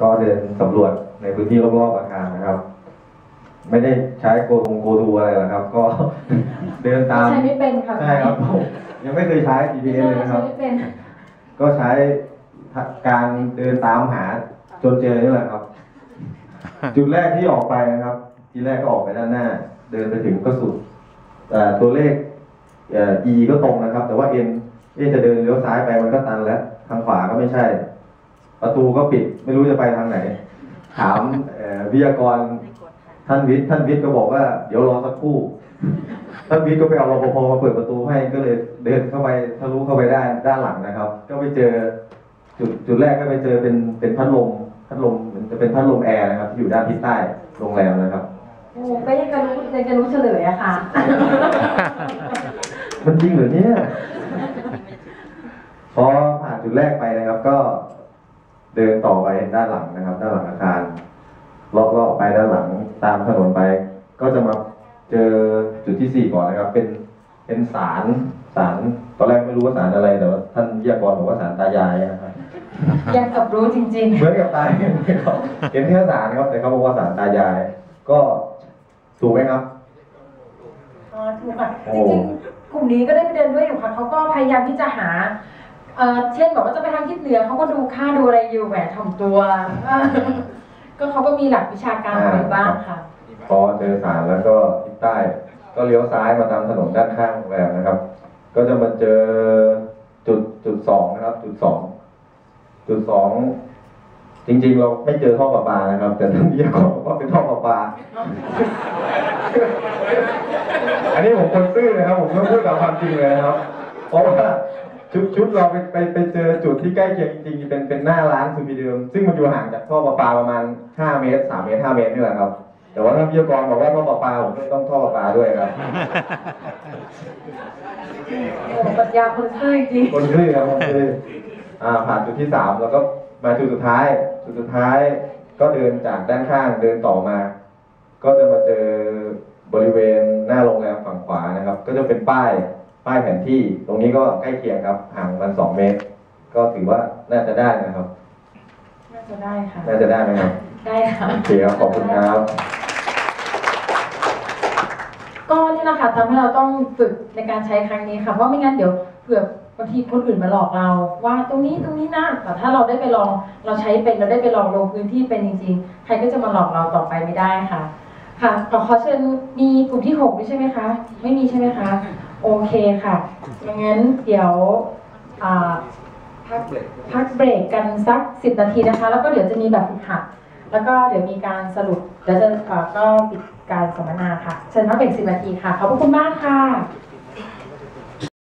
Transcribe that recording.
ก็เดินสำรวจในพื้นที่รอบๆอาคารนะครับ ไม่ได้ใช้โกทงโกทูอะไรหรอกครับ ก็เดินตามใช้ไม่เป็นค่ะใช่ครับผมยังไม่เคยใช้ GPS เลยนะครับ ใช้ไม่เป็นก็ใช้การเดินตามหาจนเจอนี่แหละครับ จุดแรกที่ออกไปนะครับ ทีแรกก็ออกไปด้านหน้า เดินไปถึงก็สุดแต่ตัวเลขเอ่อ e ก็ตรงนะครับ แต่ว่า n เอ๊ะจะเดินเลี้ยวซ้ายไปมันก็ตันแล้ว ทางขวาก็ไม่ใช่ ประตูก็ปิดไม่รู้จะไปทางไหน ถามเอ่อวิทยากรท่านวิทย์ท่านวิทย์ก็บอกว่าเดี๋ยวรอสักครู่ท่านวิทย์ก็ไปเอารปภมาเปิดประตูให้ก็เลยเดินเข้าไปทะลุเข้าไปได้ด้านหลังนะครับ ก็ไปเจอจุดจุดแรกก็ไปเจอเป็นเป็นพัดลมพัดลมมันจะเป็นพัดลมแอร์นะครับที่อยู่ด้านทิศใต้โรงแรมนะครับโอ้ก็ยังจะรู้ยังจะรู้เฉลยอะค่ะ มันจริงเหรือเนี่ยพอผ่านจุดแรกไปนะครับ ก็ เดินต่อไปด้านหลังนะครับ ด้านหลังอาคารเลาะเลาะไปด้านหลังตามถนนไป ก็จะมาเจอจุดที่สี่ก่อนนะครับ เป็นเป็นศาลศาลตอนแรกไม่รู้ว่าศาลอะไรแต่ว่าท่านวิทยากรบอกว่าศาลตายายนะครับยังกับรู้จริงเหมือนกับตายเห็นไหมครับเห็นแค่สารครับแต่เขาบอกว่าสารตายาย ก็ถูกไหมครับๆอ๋อถูกค่ะโอ้จริงๆกลุ่มนี้ก็ได้ไปเดินด้วยอยู่ค่ะเขาก็พยายามที่จะหา เอ่อเช่นบอกว่าจะไปทางทิศเหนือเขาก็ดูค่าดูอะไรอยู่แหมถ่อมตัว ก็เขาก็มีหลักวิชาการของเขาบ้างค่ะ พอเจอสารแล้วก็ทิศใต้ ก็เลี้ยวซ้ายมาตามถนนด้านข้างโรงแรมนะครับ ก็จะมาเจอจุดจุดสองนะครับ จุดสองจุดสองจริงๆ เราไม่เจอท่อประปานะครับ แต่ท่านวิทยากรบอกว่าเป็นท่อประปา อันนี้ผมคนซื่อนะครับ ผมต้องพูดตามความจริงเลยนะครับ เพราะว่า ชุดชุดเราไปไปไปเจอจุดที่ใกล้เคียงจริงๆเป็นเป็นหน้าร้านซูพีเดิม ซึ่งมันอยู่ห่างจากท่อประปาประมาณ 5 เมตร 3 เมตร 5 เมตรนี่แหละครับ แต่ว่าท่านวิทยากรบอกว่าท่อประปาผมไม่ต้องท่อประปาด้วยครับโอ้ปรัชญาคนซื่อจริงคนซื่อครับคนซื่ออ่าผ่านจุดที่สามแล้วก็มาจุดสุดท้าย จุดสุดท้ายก็เดินจากด้านข้างเดินต่อมา ก็จะมาเจอบริเวณหน้าโรงแรมฝั่งขวานะครับ ก็จะเป็นป้าย ป้ายแผนที่ตรงนี้ก็ใกล้เคียงครับ ห่างมันสองเมตร ก็ถือว่าน่าจะได้นะครับ น่าจะได้ค่ะ น่าจะได้ไหมครับ ได้ค่ะโอเคครับขอบคุณครับ ก็นี่แหละค่ะทำให้เราต้องฝึกในการใช้ครั้งนี้ค่ะ เพราะไม่งั้นเดี๋ยวเผื่อบางทีคนอื่นมาหลอกเรา ว่าตรงนี้ตรงนี้นะแต่ถ้าเราได้ไปลองเราใช้เป็นเราได้ไปลองลงพื้นที่เป็นจริง ๆ ใครก็จะมาหลอกเราต่อไปไม่ได้ค่ะ ค่ะขอขอเชิญมีกลุ่มที่หกด้วยใช่ไหมคะ ไม่มีใช่ไหมคะ โอเคค่ะงั้นเดี๋ยวพักพักเบรกกันสักสิบนาทีนะคะ แล้วก็เดี๋ยวจะมีแบบฝึกหัด แล้วก็เดี๋ยวมีการสรุป แล้วจะก็ปิดการสัมมนาค่ะ เชิญพักเบรกสิบนาทีค่ะ ขอบพระคุณมากค่ะ